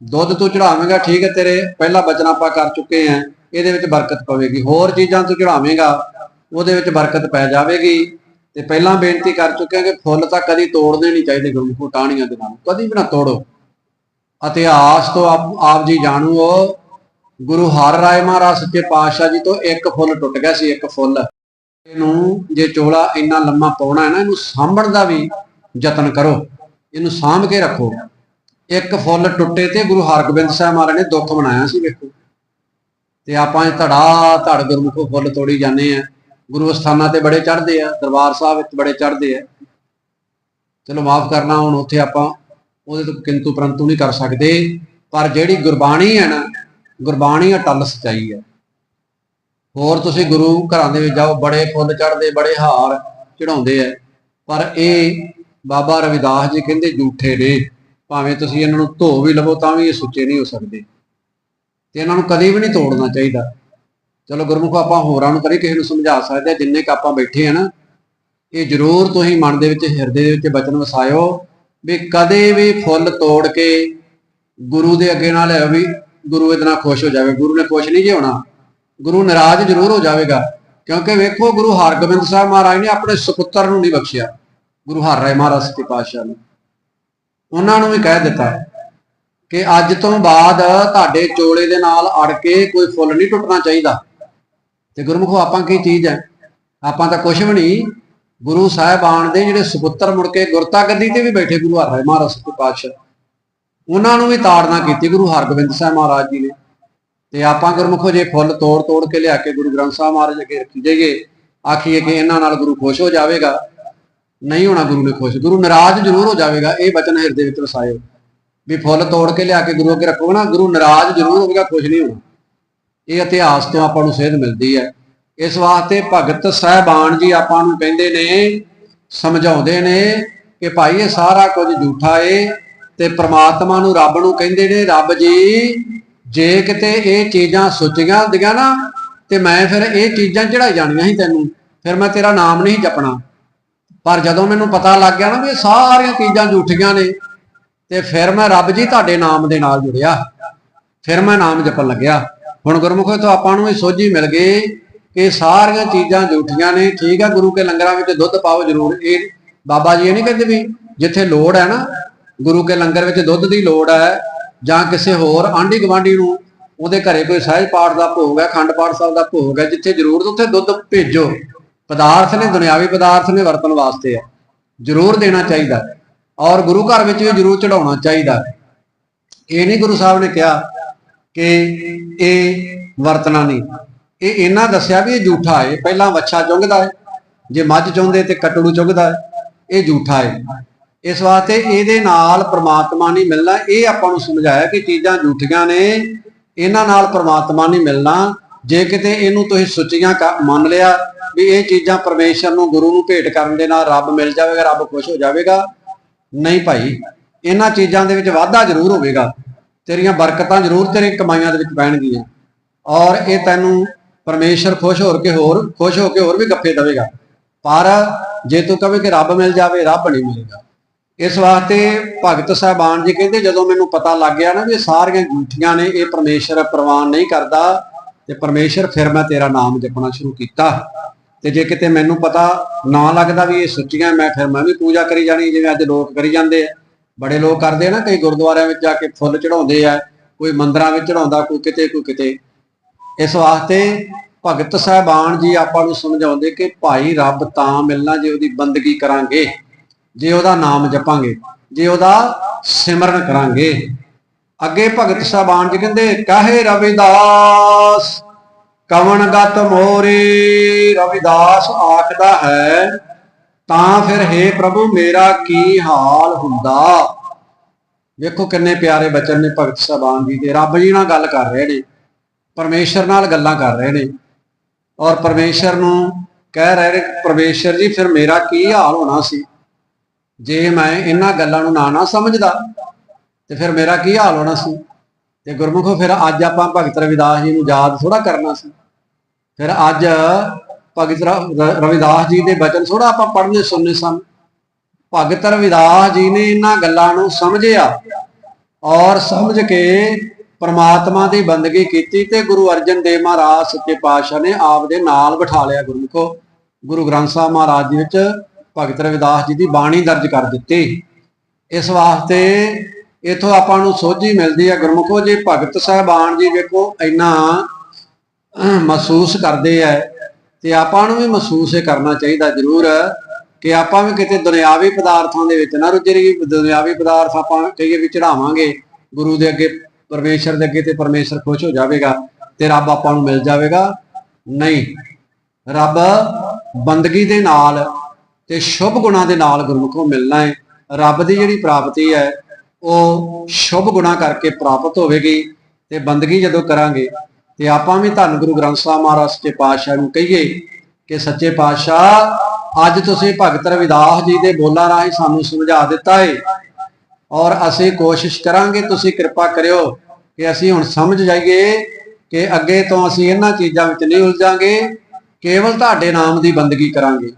ਦੁੱਧ ਤੂੰ ਚੜਾਵੇਂਗਾ, ਠੀਕ ਹੈ ਤੇਰੇ, ਪਹਿਲਾ ਬਚਨ ਆਪਾਂ ਕਰ ਚੁੱਕੇ ਆਂ ਇਹਦੇ ਵਿੱਚ ਬਰਕਤ ਪਵੇਗੀ। ਹੋਰ ਚੀਜ਼ਾਂ ਤੋਂ ਚੜਾਵੇਂਗਾ ਉਹਦੇ ਵਿੱਚ ਬਰਕਤ ਪੈ ਜਾਵੇਗੀ। ਤੇ ਪਹਿਲਾਂ ਬੇਨਤੀ ਕਰ ਚੁੱਕਿਆ ਕਿ ਫੁੱਲ ਤਾਂ ਕਦੀ ਤੋੜਨੇ ਨਹੀਂ ਚਾਹੀਦੇ ਗੁਰਮੁਖੋ ਟਾਹਣੀਆਂ ਦੇ ਨਾਲ। ਕਦੀ ਵੀ ਨਾ ਤੋੜੋ। ਇਤਿਹਾਸ ਤੋਂ ਆਪ ਆਪ ਜੀ ਜਾਣੂ ਹੋ ਗੁਰੂ ਹਰ ਰਾਏ ਮਹਾਰਾਜ ਸੱਚੇ ਪਾਤਸ਼ਾਹ ਜੀ ਤੋਂ ਇੱਕ ਫੁੱਲ ਟੁੱਟ ਗਿਆ ਸੀ, ਇੱਕ ਫੁੱਲ। ਇਹਨੂੰ ਜੇ ਚੋਲਾ ਇੰਨਾ ਲੰਮਾ ਪਾਉਣਾ ਹੈ ਨਾ, ਇਹਨੂੰ ਸਾਂਭਣ ਦਾ ਵੀ ਯਤਨ ਕਰੋ। ਇਹਨੂੰ ਸਾਂਭ ਕੇ ਰੱਖੋ। ਇੱਕ ਫੁੱਲ ਟੁੱਟੇ ਤੇ ਗੁਰੂ ਹਰਗੋਬਿੰਦ ਸਾਹਿਬ ਮਹਾਰਾਜ ਨੇ ਦੁੱਖ ਮਨਾਇਆ ਸੀ, ਵੇਖੋ। ਤੇ ਆਪਾਂ ਇਹ ਧੜਾ, ਧੜ ਗੁਰਮੁਖੋ ਫੁੱਲ ਤੋੜੀ ਜਾਂਦੇ ਆ ਗੁਰੂ ਅਸਥਾਨਾਂ ਤੇ ਬੜੇ ਚੜਦੇ ਆ, ਦਰਬਾਰ ਸਾਹਿਬ ਵਿੱਚ ਬੜੇ ਚੜਦੇ ਆ। ਚਲੋ ਮਾਫ ਕਰਨਾ, ਹੁਣ ਉੱਥੇ ਆਪਾਂ ਉਹਦੇ ਤੋਂ ਕਿੰਤੂ ਪਰੰਤੂ ਨਹੀਂ ਕਰ ਸਕਦੇ। ਪਰ ਜਿਹੜੀ ਗੁਰਬਾਣੀ ਹੈ ਨਾ, ਗੁਰਬਾਣੀ ਅਟਲ ਸਚਾਈ ਹੈ ਹੋਰ ਤੁਸੀਂ ਗੁਰੂ ਘਰਾਂ ਦੇ ਵਿੱਚ ਜਾਓ, ਬੜੇ ਫੁੱਲ ਚੜਦੇ ਬੜੇ ਹਾਰ ਚੜਾਉਂਦੇ ਆ। ਪਰ ਇਹ ਬਾਬਾ ਰਵਿਦਾਸ ਜੀ ਕਹਿੰਦੇ, ਝੂਠੇ ਨੇ। ਭਾਵੇਂ ਤੁਸੀਂ ਇਹਨਾਂ ਨੂੰ ਧੋ ਵੀ ਲਵੋ, ਤਾਂ ਵੀ ਇਹ ਸੁੱਚੇ ਨਹੀਂ ਹੋ ਸਕਦੇ। ਤੇ ਇਹਨਾਂ ਨੂੰ ਕਦੇ ਵੀ ਨਹੀਂ ਤੋੜਨਾ ਚਾਹੀਦਾ। ਚਲੋ ਗੁਰਮੁਖ ਆਪਾਂ ਹੋਰਾਂ ਨੂੰ ਕਦੇ ਕਿਸੇ ਨੂੰ ਸਮਝਾ ਸਕਦੇ ਆ ਜਿੰਨੇ ਕ ਆਪਾਂ ਬੈਠੇ ਆ ਨਾ, ਇਹ ਜ਼ਰੂਰ ਤੁਸੀਂ ਮਨ ਦੇ ਵਿੱਚ, ਹਿਰਦੇ ਦੇ ਵਿੱਚ ਬਚਨ ਵਸਾਇਓ ਵੀ ਕਦੇ ਵੀ ਫੁੱਲ ਤੋੜ ਕੇ ਗੁਰੂ ਦੇ ਅੱਗੇ ਨਾਲ ਲਿਆਓ ਵੀ ਗੁਰੂ ਇਹਦੇ ਨਾਲ ਖੁਸ਼ ਹੋ ਜਾਵੇ। ਗੁਰੂ ਨੇ ਖੁਸ਼ ਨਹੀਂ ਜੇ ਹੋਣਾ, ਗੁਰੂ ਨਾਰਾਜ਼ ਜ਼ਰੂਰ ਹੋ ਜਾਵੇਗਾ, ਕਿਉਂਕਿ ਵੇਖੋ ਗੁਰੂ ਹਰਗੋਬਿੰਦ ਸਾਹਿਬ ਮਹਾਰਾਜ ਨੇ ਆਪਣੇ ਸੁਪੁੱਤਰ ਨੂੰ ਨਹੀਂ ਬਖਸ਼ਿਆ, ਗੁਰੂ ਹਰ ਰਾਏ ਮਹਾਰਾਜ ਸੱਚੇ ਪਾਤਸ਼ਾਹ ਨੂੰ। ਉਹਨਾਂ ਨੂੰ ਵੀ ਕਹਿ ਦਿੱਤਾ ਕਿ ਅੱਜ ਤੋਂ ਬਾਅਦ ਤੁਹਾਡੇ ਚੋਲੇ ਦੇ ਨਾਲ ਅੜ ਕੇ ਕੋਈ ਫੁੱਲ ਨਹੀਂ ਟੁੱਟਣਾ ਚਾਹੀਦਾ। ਤੇ ਗੁਰਮੁਖੋ, ਆਪਾਂ ਕੀ ਚੀਜ਼ ਹੈ? ਆਪਾਂ ਤਾਂ ਕੁਝ ਵੀ ਨਹੀਂ। ਗੁਰੂ ਸਾਹਿਬਾਨ ਦੇ ਜਿਹੜੇ ਸੁਪੁੱਤਰ ਮੁੜ ਕੇ ਗੁਰਤਾ ਗੱਦੀ ਤੇ ਵੀ ਬੈਠੇ ਗੁਰੂ ਹਰਿ ਮਹਾਰਾਜ ਸੱਚੇ ਪਾਤਸ਼ਾਹ। ਉਹਨਾਂ ਨੂੰ ਵੀ ਤਾੜਨਾ ਕੀਤੀ ਗੁਰੂ ਹਰਗੋਬਿੰਦ ਸਾਹਿਬ ਮਹਾਰਾਜ ਜੀ ਨੇ। ਤੇ ਆਪਾਂ ਗੁਰਮੁਖੋ, ਜੇ ਫੁੱਲ ਤੋੜ ਤੋੜ ਕੇ ਲਿਆ ਕੇ ਗੁਰੂ ਗ੍ਰੰਥ ਸਾਹਿਬ ਮਹਾਰਾਜ ਅੱਗੇ ਰੱਖੀ ਜਾਈਏ, ਆਖੀਏ ਕਿ ਇਹਨਾਂ ਨਾਲ ਗੁਰੂ ਖੁਸ਼ ਹੋ ਜਾਵੇਗਾ। ਨਹੀਂ ਹੋਣਾ ਗੁਰੂ ਨੇ ਖੁਸ਼। ਗੁਰੂ ਨਾਰਾਜ਼ ਜ਼ਰੂਰ ਹੋ ਜਾਵੇਗਾ। ਇਹ ਬਚਨ ਹਿਰਦੇ ਵਿੱਚ ਵਸਾਇਓ ਵੀ ਫੁੱਲ ਤੋੜ ਕੇ ਲਿਆ ਕੇ ਗੁਰੂ ਅੱਗੇ ਰੱਖੋਗੇ ਨਾ, ਗੁਰੂ ਨਾਰਾਜ਼ ਜ਼ਰੂਰ ਹੋਵੇਗਾ ਖੁਸ਼ ਨਹੀਂ ਹੋਣਾ। ਇਹ ਇਤਿਹਾਸ ਤੋਂ ਆਪਾਂ ਨੂੰ ਸੇਧ ਮਿਲਦੀ ਹੈ। ਇਸ ਵਾਸਤੇ ਭਗਤ ਸਹਿਬਾਨ ਜੀ ਆਪਾਂ ਨੂੰ ਕਹਿੰਦੇ ਨੇ, ਸਮਝਾਉਂਦੇ ਨੇ ਕਿ ਭਾਈ ਇਹ ਸਾਰਾ ਕੁਝ ਝੂਠਾ ਏ ਤੇ ਪ੍ਰਮਾਤਮਾ ਨੂੰ ਰੱਬ ਨੂੰ ਕਹਿੰਦੇ ਨੇ, ਰੱਬ ਜੀ, ਜੇ ਕਿਤੇ ਇਹ ਚੀਜ਼ਾਂ ਸੁੱਚੀਆਂ ਹੁੰਦੀਆਂ ਨਾ, ਤੇ ਮੈਂ ਫਿਰ ਇਹ ਚੀਜ਼ਾਂ ਚੜਾਈ ਜਾਣੀਆਂ ਸੀ ਤੈਨੂੰ, ਫਿਰ ਮੈਂ ਤੇਰਾ ਨਾਮ ਨਹੀਂ ਜਪਣਾ। ਪਰ ਜਦੋਂ ਮੈਨੂੰ ਪਤਾ ਲੱਗ ਗਿਆ ਨਾ ਵੀ ਇਹ ਸਾਰੀਆਂ ਚੀਜ਼ਾਂ ਝੂਠੀਆਂ ਨੇ ਤੇ ਫਿਰ ਮੈਂ ਰੱਬ ਜੀ ਤੁਹਾਡੇ ਨਾਮ ਦੇ ਨਾਲ ਜੁੜਿਆ। ਫਿਰ ਮੈਂ ਨਾਮ ਜਪਣ ਲੱਗਿਆ। ਹੁਣ ਗੁਰਮੁਖੋ ਤੋਂ ਆਪਾਂ ਨੂੰ ਇਹ ਸੋਝੀ ਮਿਲ ਗਈ ਕਿ ਸਾਰੀਆਂ ਚੀਜ਼ਾਂ ਝੂਠੀਆਂ ਨੇ, ਠੀਕ ਆ, ਗੁਰੂ ਕੇ ਲੰਗਰਾਂ ਵਿੱਚ ਦੁੱਧ ਪਾਓ ਜ਼ਰੂਰ। ਇਹ ਬਾਬਾ ਜੀ ਇਹ ਨਹੀਂ ਕਹਿੰਦੇ ਵੀ ਜਿੱਥੇ ਲੋੜ ਹੈ ਨਾ, ਗੁਰੂ ਕੇ ਲੰਗਰ ਵਿੱਚ ਦੁੱਧ ਦੀ ਲੋੜ ਹੈ ਜਾਂ ਕਿਸੇ ਹੋਰ ਆਂਢੀ ਗਵਾਂਢੀ ਨੂੰ, ਉਹਦੇ ਘਰੇ ਕੋਈ ਸਹਿਜ ਪਾਠ ਦਾ ਭੋਗ ਹੈ, ਖੰਡ ਪਾਠ ਸਾਹਿਬ ਦਾ ਭੋਗ ਹੈ, ਜਿੱਥੇ ਜ਼ਰੂਰਤ ਉੱਥੇ ਦੁੱਧ ਭੇਜੋ। ਪਦਾਰਥ ਨੇ, ਦੁਨਿਆਵੀ ਪਦਾਰਥ ਨੇ ਵਰਤਣ ਵਾਸਤੇ ਹੈ ਜ਼ਰੂਰ ਦੇਣਾ ਚਾਹੀਦਾ। ਔਰ ਗੁਰੂ ਘਰ ਵਿੱਚ ਵੀ ਜ਼ਰੂਰ ਚੜਾਉਣਾ ਚਾਹੀਦਾ। ਇਹ ਨਹੀਂ ਗੁਰੂ ਸਾਹਿਬ ਨੇ ਕਿਹਾ ਕਿ ਇਹ ਵਰਤਣਾ ਨਹੀਂ। ਇਹ ਇਹਨਾਂ ਦੱਸਿਆ ਵੀ ਇਹ ਝੂਠਾ ਹੈ। ਪਹਿਲਾਂ ਵੱਛਾ ਚੁੰਗਦਾ ਹੈ, ਜੇ ਮੱਝ ਚੁੰਗਦੇ ਤੇ ਕਟੜੂ ਚੁੰਗਦਾ ਹੈ, ਇਹ ਝੂਠਾ ਹੈ। ਇਸ ਵਾਸਤੇ ਇਹਦੇ ਨਾਲ ਪ੍ਰਮਾਤਮਾ ਨਹੀਂ ਮਿਲਣਾ। ਇਹ ਆਪਾਂ ਨੂੰ ਸਮਝਾਇਆ ਕਿ ਚੀਜ਼ਾਂ ਝੂਠੀਆਂ ਨੇ। ਇਹਨਾਂ ਨਾਲ ਪ੍ਰਮਾਤਮਾ ਨਹੀਂ ਮਿਲਣਾ। ਜੇ ਕਿਤੇ ਇਹਨੂੰ ਤੁਸੀਂ ਸੁੱਚੀਆਂ ਮੰਨ ਲਿਆ ਵੀ ਇਹ ਚੀਜ਼ਾਂ ਪਰਮੇਸ਼ਰ ਨੂੰ, ਗੁਰੂ ਨੂੰ ਭੇਟ ਕਰਨ ਦੇ ਨਾਲ ਰੱਬ ਮਿਲ ਜਾਵੇਗਾ, ਰੱਬ ਖੁਸ਼ ਹੋ ਜਾਵੇਗਾ ਨਹੀਂ ਭਾਈ, ਇਹਨਾਂ ਚੀਜ਼ਾਂ ਦੇ ਵਿੱਚ ਵਾਧਾ ਜ਼ਰੂਰ ਹੋਵੇਗਾ। ਤੇਰੀਆਂ ਬਰਕਤਾਂ ਜ਼ਰੂਰ ਤੇਰੀ ਕਮਾਈਆਂ ਦੇ ਵਿੱਚ ਪੈਣਗੀਆਂ। ਔਰ ਇਹ ਤੈਨੂੰ ਪਰਮੇਸ਼ਰ ਖੁਸ਼ ਹੋ ਕੇ ਹੋਰ, ਖੁਸ਼ ਹੋ ਕੇ ਹੋਰ ਵੀ ਗੱਫੇ ਦੇਵੇਗਾ। ਪਰ ਜੇ ਤੂੰ ਕਵੇਂ ਕਿ ਰੱਬ ਮਿਲ ਜਾਵੇ, ਰੱਬ ਨਹੀਂ ਮਿਲੇਗਾ। ਇਸ ਵਾਸਤੇ ਭਗਤ ਸਾਹਿਬਾਨ ਜੀ ਕਹਿੰਦੇ, ਜਦੋਂ ਮੈਨੂੰ ਪਤਾ ਲੱਗ ਗਿਆ ਨਾ ਵੀ ਸਾਰੀਆਂ ਝੂਠੀਆਂ ਨੇ, ਇਹ ਪਰਮੇਸ਼ਰ ਪ੍ਰਵਾਨ ਨਹੀਂ ਕਰਦਾ, ਤੇ ਪਰਮੇਸ਼ਰ ਫਿਰ ਮੈਂ ਤੇਰਾ ਨਾਮ ਜਪਣਾ ਸ਼ੁਰੂ ਕੀਤਾ। ਤੇ ਜੇ ਕਿਤੇ ਮੈਨੂੰ ਪਤਾ ਨਾ ਲੱਗਦਾ ਵੀ ਇਹ ਸੱਚੀਆਂ ਮੈਂ ਫਿਰ ਮੈਂ ਵੀ ਪੂਜਾ ਕਰੀ ਜਾਣੀ, ਜਿਵੇਂ ਅੱਜ ਲੋਕ ਕਰੀ ਜਾਂਦੇ ਆ। ਬੜੇ ਲੋਕ ਕਰਦੇ ਆ ਨਾ, ਕਈ ਗੁਰਦੁਆਰਿਆਂ ਵਿੱਚ ਜਾ ਕੇ ਫੁੱਲ ਚੜਾਉਂਦੇ ਆ, ਕੋਈ ਮੰਦਰਾਂ ਵਿੱਚ ਚੜਾਉਂਦਾ ਕੋਈ ਕਿਤੇ ਕੋਈ ਕਿਤੇ। ਇਸ ਵਾਸਤੇ ਭਗਤ ਸਾਹਿਬਾਨ ਜੀ ਆਪਾਂ ਨੂੰ ਸਮਝਾਉਂਦੇ ਕਿ ਭਾਈ ਰੱਬ ਤਾਂ ਮਿਲਣਾ ਜੇ ਉਹਦੀ ਬੰਦਗੀ ਕਰਾਂਗੇ, ਜੇ ਉਹਦਾ ਨਾਮ ਜਪਾਂਗੇ, ਜੇ ਉਹਦਾ ਸਿਮਰਨ ਕਰਾਂਗੇ। ਅੱਗੇ ਭਗਤ ਸਾਹਿਬਾਨ ਜੀ ਕਹਿੰਦੇ, ਕਹੇ ਰਵਿਦਾਸ? ਕਵਣ ਗਤ ਮੋਰੇ, ਰਵਿਦਾਸ ਆਖਦਾ ਹੈ, ਤਾਂ ਫਿਰ हे ਪ੍ਰਭੂ ਮੇਰਾ ਕੀ ਹਾਲ ਹੁੰਦਾ? ਵੇਖੋ ਕਿੰਨੇ ਪਿਆਰੇ ਬਚਨ ਨੇ ਭਗਤ ਸਾਹਿਬਾਨ ਜੀ ਦੇ। ਰੱਬ ਜੀ ਨਾਲ ਗੱਲ ਕਰ ਰਹੇ ਨੇ, ਪਰਮੇਸ਼ਰ ਨਾਲ ਗੱਲਾਂ ਕਰ ਰਹੇ ਨੇ। ਔਰ ਪਰਮੇਸ਼ਰ ਨੂੰ ਕਹਿ ਰਹੇ ਨੇ, ਪਰਮੇਸ਼ਰ ਜੀ, ਫਿਰ ਮੇਰਾ ਕੀ ਹਾਲ ਹੋਣਾ ਸੀ? ਜੇ ਮੈਂ ਇਹਨਾਂ ਗੱਲਾਂ ਨੂੰ ਨਾ ਨਾ ਸਮਝਦਾ, ਤੇ ਫਿਰ ਮੇਰਾ ਕੀ ਹਾਲ ਹੋਣਾ ਸੀ? ਤੇ ਗੁਰਮੁਖੋ, ਫਿਰ ਅੱਜ ਆਪਾਂ ਭਗਤ ਰਵਿਦਾਸ ਜੀ ਨੂੰ ਯਾਦ ਥੋੜਾ ਕਰਨਾ ਸੀ। ਫਿਰ ਅੱਜ ਭਗਤ ਰਵਿਦਾਸ ਜੀ ਦੇ ਬਚਨ ਥੋੜਾ ਆਪਾਂ ਪੜ੍ਹਨੇ ਸੁਣਨੇ ਸਨ। ਭਗਤ ਰਵਿਦਾਸ ਜੀ ਨੇ ਇਹਨਾਂ ਗੱਲਾਂ ਨੂੰ ਸਮਝਿਆ ਔਰ ਸਮਝ ਕੇ ਪਰਮਾਤਮਾ ਦੀ ਬੰਦਗੀ ਕੀਤੀ ਤੇ ਗੁਰੂ ਅਰਜਨ ਦੇਵ ਮਹਾਰਾਜ ਸੱਚੇ ਪਾਤਸ਼ਾਹ ਨੇ ਆਪ ਦੇ ਨਾਲ ਬਿਠਾ ਲਿਆ ਗੁਰਮੁਖੋ। ਗੁਰੂ ਗ੍ਰੰਥ ਸਾਹਿਬ ਮਹਾਰਾਜ ਜੀ ਵਿੱਚ ਭਗਤ ਰਵਿਦਾਸ ਜੀ ਦੀ ਬਾਣੀ ਦਰਜ ਕਰ ਦਿੱਤੀ। ਇਸ ਵਾਸਤੇ ਇਥੋਂ ਆਪਾਂ ਨੂੰ ਸੋਝੀ ਮਿਲਦੀ ਹੈ ਗੁਰਮੁਖੋ, ਜੇ ਭਗਤ ਸਾਹਿਬਾਨ ਜੀ ਵੇਖੋ, ਇੰਨਾ ਮਹਿਸੂਸ ਕਰਦੇ ਐ ਤੇ ਆਪਾਂ ਨੂੰ ਵੀ ਮਹਿਸੂਸ ਇਹ ਕਰਨਾ ਚਾਹੀਦਾ ਜ਼ਰੂਰ ਕਿ ਆਪਾਂ ਵੀ ਕਿਤੇ ਦੁਨਿਆਵੀ ਪਦਾਰਥਾਂ ਦੇ ਵਿੱਚ ਨਾ ਰੁੱਝੇ ਦੁਨਿਆਵੀ ਪਦਾਰਥ ਆਪਾਂ ਕਹੀਏ ਵੀ ਚੜਾਵਾਂਗੇ ਗੁਰੂ ਦੇ ਅੱਗੇ, ਪਰਮੇਸ਼ਰ ਦੇ ਅੱਗੇ ਤੇ ਪਰਮੇਸ਼ਰ ਖੁਸ਼ ਹੋ ਜਾਵੇਗਾ ਤੇ ਰੱਬ ਆਪਾਂ ਨੂੰ ਮਿਲ ਜਾਵੇਗਾ। ਨਹੀਂ, ਰੱਬ ਬੰਦਗੀ ਦੇ ਨਾਲ ਤੇ ਸ਼ੁਭ ਗੁਣਾਂ ਦੇ ਨਾਲ ਗੁਰਮੁਖੋਂ ਮਿਲਣਾ ਹੈ। ਰੱਬ ਦੀ ਜਿਹੜੀ ਪ੍ਰਾਪਤੀ ਹੈ, ਉਹ ਸ਼ੁਭ ਗੁਣਾਂ ਕਰਕੇ ਪ੍ਰਾਪਤ ਹੋਵੇਗੀ ਤੇ ਬੰਦਗੀ ਜਦੋਂ ਕਰਾਂਗੇ ਤੇ ਆਪਾਂ ਵੀ ਧੰਨ ਗੁਰੂ ਗ੍ਰੰਥ ਸਾਹਿਬ ਮਹਾਰਾਜ ਸੱਚੇ ਪਾਤਸ਼ਾਹ ਨੂੰ ਕਹੀਏ ਕਿ ਸੱਚੇ ਪਾਤਸ਼ਾਹ, ਅੱਜ ਤੁਸੀਂ ਭਗਤ ਰਵਿਦਾਸ ਜੀ ਦੇ ਬੋਲਾਂ ਰਾਹੀਂ ਸਾਨੂੰ ਸਮਝਾ ਦਿੱਤਾ ਹੈ ਔਰ ਅਸੀਂ ਕੋਸ਼ਿਸ਼ ਕਰਾਂਗੇ, ਤੁਸੀਂ ਕਿਰਪਾ ਕਰਿਓ ਕਿ ਅਸੀਂ ਹੁਣ ਸਮਝ ਜਾਈਏ ਕਿ ਅੱਗੇ ਤੋਂ ਅਸੀਂ ਇਹਨਾਂ ਚੀਜ਼ਾਂ ਵਿੱਚ ਨਹੀਂ ਉਲਝਾਂਗੇ, ਕੇਵਲ ਤੁਹਾਡੇ ਨਾਮ ਦੀ ਬੰਦਗੀ ਕਰਾਂਗੇ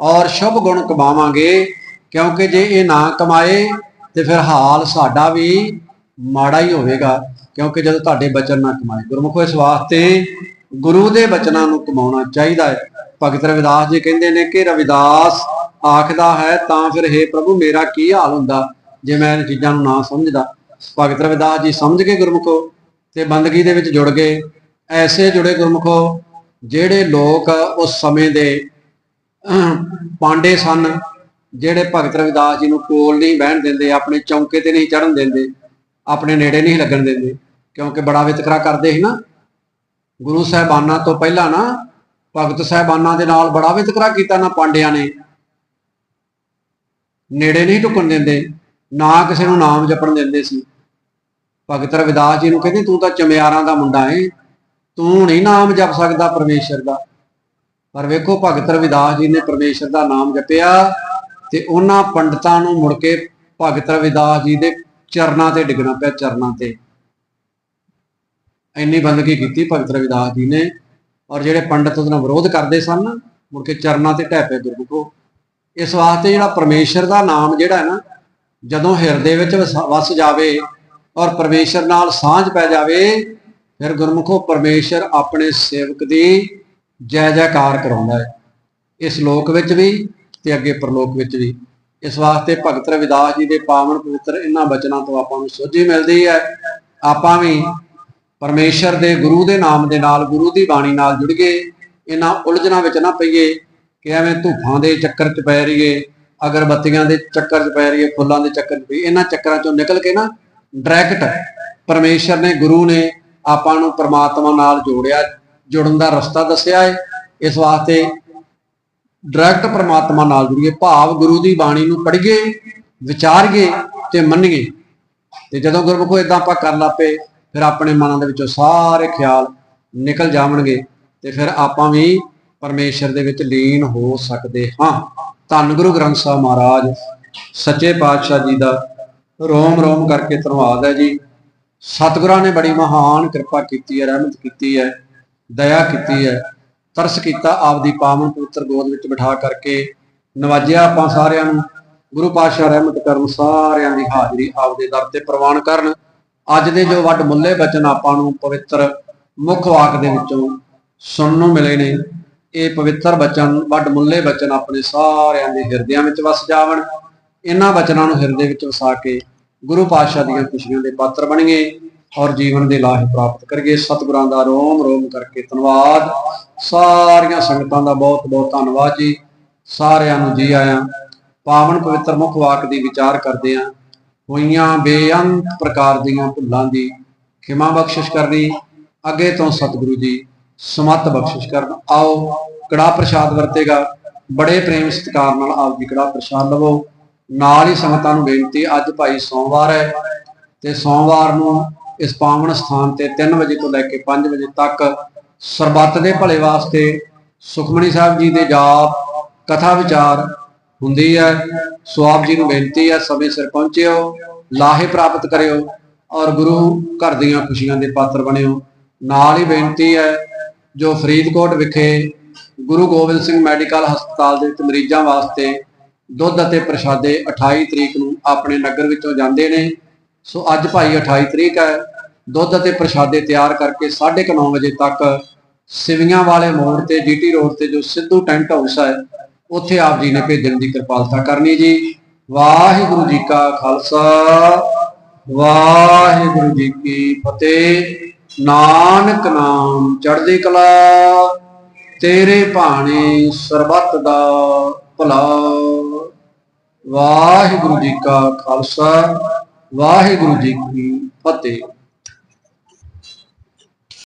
ਔਰ ਸ਼ੁਭ ਗੁਣ ਕਮਾਵਾਂਗੇ, ਕਿਉਂਕਿ ਜੇ ਇਹ ਨਾ ਕਮਾਏ ਤੇ ਫਿਰ ਹਾਲ ਸਾਡਾ ਵੀ ਮਾੜਾ ਹੀ ਹੋਵੇਗਾ। ਕਿਉਂਕਿ ਜਦੋਂ ਤੁਹਾਡੇ ਬਚਨ ਨਾ ਕਮਾਏ, ਗੁਰਮੁਖੋ, ਇਸ ਵਾਸਤੇ ਗੁਰੂ ਦੇ ਬਚਨਾਂ ਨੂੰ ਕਮਾਉਣਾ ਚਾਹੀਦਾ ਹੈ। ਭਗਤ ਰਵਿਦਾਸ ਜੀ ਕਹਿੰਦੇ ਨੇ ਕਿ ਰਵਿਦਾਸ ਆਖਦਾ ਹੈ, ਤਾਂ ਫਿਰ हे ਪ੍ਰਭੂ, ਮੇਰਾ ਕੀ ਹਾਲ ਹੁੰਦਾ ਜੇ ਮੈਂ ਇਹਨਾਂ ਚੀਜ਼ਾਂ ਨੂੰ ਨਾ ਸਮਝਦਾ? ਭਗਤ ਰਵਿਦਾਸ ਜੀ ਸਮਝ ਕੇ ਗੁਰਮੁਖੋ ਤੇ ਬੰਦਗੀ ਦੇ ਵਿੱਚ ਜੁੜ ਗਏ। ਐਸੇ ਜੁੜੇ ਗੁਰਮੁਖੋ ਜਿਹੜੇ ਲੋਕ ਉਸ ਸਮੇਂ ਦੇ ਪਾਂਡੇ ਸਨ, ਜਿਹੜੇ ਭਗਤ ਰਵਿਦਾਸ ਜੀ ਨੂੰ ਕੋਲ ਨਹੀਂ ਬਹਿਣ ਦਿੰਦੇ, ਆਪਣੇ ਚੌਂਕੇ ਤੇ ਨਹੀਂ ਚੜਨ ਦਿੰਦੇ, ਆਪਣੇ ਨੇੜੇ ਨਹੀਂ ਲੱਗਣ ਦਿੰਦੇ। ਕਿਉਂਕਿ ਬੜਾ ਵਿਤਕਰਾ ਕਰਦੇ ਸੀ ਨਾ। ਗੁਰੂ ਸਾਹਿਬਾਨਾਂ ਤੋਂ ਪਹਿਲਾਂ ਨਾ, ਭਗਤ ਸਾਹਿਬਾਨਾਂ ਦੇ ਨਾਲ ਬੜਾ ਵਿਤਕਰਾ ਕੀਤਾ ਨਾ ਪਾਂਡਿਆਂ ਨੇ। ਨੇੜੇ ਨਹੀਂ ਢੁਕਣ ਦਿੰਦੇ, ਨਾ ਕਿਸੇ ਨੂੰ ਨਾਮ ਜਪਣ ਦਿੰਦੇ ਸੀ। ਭਗਤ ਰਵਿਦਾਸ ਜੀ ਨੂੰ ਕਹਿੰਦੇ, ਤੂੰ ਤਾਂ ਚਮਿਆਰਾਂ ਦਾ ਮੁੰਡਾ ਏ ਤੂੰ ਨਹੀਂ ਨਾਮ ਜਪ ਸਕਦਾ ਪਰਮੇਸ਼ਰ ਦਾ। ਪਰ ਵੇਖੋ, ਭਗਤ ਰਵਿਦਾਸ ਜੀ ਨੇ ਪਰਮੇਸ਼ਰ ਦਾ ਨਾਮ ਜਪਿਆ ਤੇ ਉਹਨਾਂ ਪੰਡਤਾਂ ਨੂੰ ਮੁੜ ਕੇ ਭਗਤ ਰਵਿਦਾਸ ਜੀ ਦੇ ਚਰਨਾਂ ਤੇ ਡਿੱਗਣਾ ਪਿਆ, ਚਰਨਾਂ ਤੇ। ਇੰਨੀ ਬੰਦਗੀ ਕੀਤੀ ਭਗਤ ਰਵਿਦਾਸ ਜੀ ਨੇ ਔਰ ਜਿਹੜੇ ਪੰਡਤ ਉਹਦਾ ਵਿਰੋਧ ਕਰਦੇ ਸਨ ਨਾ, ਮੁੜ ਕੇ ਚਰਨਾਂ ਤੇ ਢਹਿ ਗੁਰਮੁਖੋ ਇਸ ਵਾਸਤੇ ਜਿਹੜਾ ਪਰਮੇਸ਼ਰ ਦਾ ਨਾਮ ਜਿਹੜਾ ਹੈ ਨਾ ਜਦੋਂ ਹਿਰਦੇ ਵਿੱਚ ਵਸ- ਵਸ ਜਾਵੇ ਔਰ ਪਰਮੇਸ਼ਰ ਨਾਲ ਸਾਂਝ ਪੈ ਜਾਵੇ ਫਿਰ ਗੁਰਮੁਖੋ ਪਰਮੇਸ਼ਰ ਆਪਣੇ ਸੇਵਕ ਦੀ ਜੈ ਜੈਕਾਰ ਕਰਾਉਂਦਾ ਹੈ। ਇਸ ਲੋਕ ਵਿੱਚ ਵੀ ਤੇ ਅੱਗੇ ਪਰਲੋਕ ਵਿੱਚ ਵੀ। ਇਸ ਵਾਸਤੇ ਭਗਤ ਰਵਿਦਾਸ ਜੀ ਦੇ ਪਾਵਨ ਪਵਿੱਤਰ ਇਹਨਾਂ ਬਚਨਾਂ ਤੋਂ ਆਪਾਂ ਨੂੰ ਸੋਝੀ ਮਿਲਦੀ ਹੈ। ਆਪਾਂ ਵੀ ਪਰਮੇਸ਼ਰ ਦੇ ਗੁਰੂ ਦੇ ਨਾਮ ਦੇ ਨਾਲ, ਗੁਰੂ ਦੀ ਬਾਣੀ ਨਾਲ ਜੁੜ ਗਏ। ਇਹਨਾਂ ਉਲਝਣਾ ਵਿੱਚ ਨਾ ਪਈਏ ਕਿ ਐਵੇਂ ਧੂਫਾਂ ਦੇ ਚੱਕਰ 'ਚ ਪੈ ਰਹੀਏ, ਅਗਰਬੱਤੀਆਂ ਦੇ ਚੱਕਰ 'ਚ ਪੈ ਰਹੀਏ, ਫੁੱਲਾਂ ਦੇ ਚੱਕਰ 'ਚ ਪਈ ਇਹਨਾਂ ਚੱਕਰਾਂ 'ਚੋਂ ਨਿਕਲ ਕੇ ਨਾ ਡਾਇਰੈਕਟ ਪਰਮੇਸ਼ਰ ਨੇ, ਗੁਰੂ ਨੇ ਆਪਾਂ ਨੂੰ ਪਰਮਾਤਮਾ ਨਾਲ ਜੋੜਿਆ, ਜੁੜਨ ਦਾ ਰਸਤਾ ਦੱਸਿਆ ਹੈ ਇਸ ਵਾਸਤੇ ਡਾਇਰੈਕਟ ਪਰਮਾਤਮਾ ਨਾਲ ਜੁੜੀਏ, ਭਾਵ ਗੁਰੂ ਦੀ ਬਾਣੀ ਨੂੰ ਪੜ੍ਹੀਏ, ਵਿਚਾਰੀਏ ਤੇ ਮੰਨੀਏ। ਤੇ ਜਦੋਂ ਗੁਰਮੁਖੋ ਇਦਾਂ ਆਪਾਂ ਕਰ ਲਾਪੇ ਫਿਰ ਆਪਣੇ ਮਨਾਂ ਦੇ ਵਿੱਚੋਂ ਸਾਰੇ ਖਿਆਲ ਨਿਕਲ ਜਾਵਣਗੇ ਤੇ ਫਿਰ ਆਪਾਂ ਵੀ ਪਰਮੇਸ਼ਰ ਦੇ ਵਿੱਚ ਲੀਨ ਹੋ ਸਕਦੇ ਹਾਂ। ਧੰਨ ਗੁਰੂ ਗ੍ਰੰਥ ਸਾਹਿਬ ਮਹਾਰਾਜ, ਸੱਚੇ ਪਾਤਸ਼ਾਹ ਜੀ ਦਾ ਰੋਮ ਰੋਮ ਕਰਕੇ ਧੰਨਵਾਦ ਹੈ ਜੀ। ਸਤਿਗੁਰਾਂ ਨੇ ਬੜੀ ਮਹਾਨ ਕਿਰਪਾ ਕੀਤੀ ਹੈ, ਰਹਿਮਤ ਕੀਤੀ ਹੈ, ਦਇਆ ਕੀਤੀ ਹੈ। ਤਰਸ ਕੀਤਾ ਆਪਦੀ ਪਾਵਨ ਪਵਿੱਤਰ ਗੋਦ ਵਿੱਚ ਬਿਠਾ ਕਰਕੇ, ਨਵਾਜਿਆ ਆਪਾਂ ਸਾਰਿਆਂ ਨੂੰ। ਗੁਰੂ ਪਾਤਸ਼ਾਹ ਰਹਿਮਤ ਕਰਨ ਸਾਰਿਆਂ ਦੀ ਹਾਜ਼ਰੀ ਆਪਦੇ ਦਰ ਤੇ ਪ੍ਰਵਾਨ ਕਰਨ। ਅੱਜ ਦੇ ਜੋ ਵੱਡ ਮੁੱਲੇ ਬਚਨ ਆਪਾਂ ਨੂੰ ਪਵਿੱਤਰ ਮੁੱਖ ਵਾਕ ਦੇ ਵਿੱਚੋਂ ਸੁਣਨ ਨੂੰ ਮਿਲੇ ਨੇ, ਇਹ ਪਵਿੱਤਰ ਬਚਨ, ਵੱਡ ਮੁੱਲੇ ਬਚਨ ਆਪਣੇ ਸਾਰਿਆਂ ਦੇ ਹਿਰਦਿਆਂ ਵਿੱਚ ਵਸ ਜਾਵਣ। ਇਹਨਾਂ ਬਚਨਾਂ ਨੂੰ ਹਿਰਦੇ ਵਿੱਚ ਵਸਾ ਕੇ ਗੁਰੂ ਪਾਤਸ਼ਾਹ ਦੀਆਂ ਖੁਸ਼ੀਆਂ ਦੇ ਪਾਤਰ ਬਣੀਏ ਔਰ ਜੀਵਨ ਦੇ ਲਾਭ ਪ੍ਰਾਪਤ ਕਰੀਏ। ਸਤਿਗੁਰਾਂ ਦਾ ਰੋਮ ਰੋਮ ਕਰਕੇ ਧੰਨਵਾਦ। ਸਾਰੀਆਂ ਸੰਗਤਾਂ ਦਾ ਬਹੁਤ ਬਹੁਤ ਧੰਨਵਾਦ ਜੀ। ਸਾਰਿਆਂ ਨੂੰ ਜੀ ਆਇਆਂ। ਪਾਵਨ ਪਵਿੱਤਰ ਮੁੱਖ ਵਾਕ ਦੀ ਵਿਚਾਰ ਕਰਦੇ ਆਂ। ਹੋਈਆਂ ਬੇਅੰਤ ਪ੍ਰਕਾਰ ਦੀਆਂ ਭੁੱਲਾਂ ਦੀ ਖਿਮਾ ਬਖਸ਼ਿਸ਼ ਕਰਨੀ, ਅੱਗੇ ਤੋਂ ਸਤਿਗੁਰੂ ਜੀ ਸਮਤ ਬਖਸ਼ਿਸ਼ ਕਰਨ। ਆਓ ਕੜਾ ਪ੍ਰਸ਼ਾਦ ਵਰਤੇਗਾ। ਬੜੇ ਪ੍ਰੇਮ ਸਤਿਕਾਰ ਨਾਲ ਆਪ ਜੀ ਕੜਾ ਪ੍ਰਸ਼ਾਦ ਲਵੋ। ਨਾਲ ਹੀ ਸੰਗਤਾਂ ਨੂੰ ਬੇਨਤੀ, ਅੱਜ ਭਾਈ ਸੋਮਵਾਰ ਹੈ ਤੇ ਸੋਮਵਾਰ ਨੂੰ ਇਸ ਪਾਵਨ ਸਥਾਨ ਤੇ 3 ਵਜੇ ਤੋਂ ਲੈ ਕੇ 5 ਵਜੇ ਤੱਕ ਸਰਬੱਤ ਦੇ ਭਲੇ ਵਾਸਤੇ ਸੁਖਮਨੀ ਸਾਹਿਬ ਜੀ ਦੇ ਜਾਪ, ਕਥਾ ਵਿਚਾਰ ਹੁੰਦੀ ਹੈ। ਸੋ ਆਪ ਜੀ ਨੂੰ ਬੇਨਤੀ ਹੈ, ਸਮੇਂ ਸਿਰ ਪਹੁੰਚਿਓ, ਲਾਹੇ ਪ੍ਰਾਪਤ ਕਰਿਓ ਔਰ ਗੁਰੂ ਘਰ ਦੀਆਂ ਖੁਸ਼ੀਆਂ ਦੇ ਪਾਤਰ ਬਣਿਓ। ਨਾਲ ਹੀ ਬੇਨਤੀ ਹੈ, ਜੋ ਫਰੀਦਕੋਟ ਵਿਖੇ ਗੁਰੂ ਗੋਬਿੰਦ ਸਿੰਘ ਮੈਡੀਕਲ ਹਸਪਤਾਲ ਦੇ ਵਿੱਚ ਮਰੀਜ਼ਾਂ ਵਾਸਤੇ ਦੁੱਧ ਅਤੇ ਪ੍ਰਸ਼ਾਦੇ 28 ਤਰੀਕ ਨੂੰ ਆਪਣੇ ਨਗਰ ਵਿੱਚੋਂ ਜਾਂਦੇ ਨੇ। ਸੋ ਅੱਜ ਭਾਈ 28 ਤਰੀਕ ਹੈ, ਦੁੱਧ ਅਤੇ ਪ੍ਰਸ਼ਾਦੇ ਤਿਆਰ ਕਰਕੇ 9:30 ਵਜੇ ਤੱਕ ਸਿਵੀਆਂ ਵਾਲੇ ਮੋੜ ਤੇ ਜੀਟੀ ਰੋਡ ਤੇ ਜੋ ਸਿੱਧੂ ਟੈਂਟ ਹਾਊਸ ਹੈ ਉੱਥੇ ਆਪ ਜੀ ਨੇ ਭੇਜਣ ਦੀ ਕਿਰਪਾਲਤਾ ਕਰਨੀ ਜੀ। ਵਾਹਿਗੁਰੂ ਜੀ ਕਾ ਖਾਲਸਾ, ਵਾਹਿਗੁਰੂ ਜੀ ਕੀ ਫਤਿਹ। ਨਾਨਕ ਨਾਮ ਚੜ੍ਹਦੀ ਕਲਾ, ਤੇਰੇ ਭਾਣੇ ਸਰਬੱਤ ਦਾ ਭਲਾ। ਵਾਹਿਗੁਰੂ ਜੀ ਕਾ ਖਾਲਸਾ, ਵਾਹਿਗੁਰੂ ਜੀ ਕੀ ਫਤਿਹ।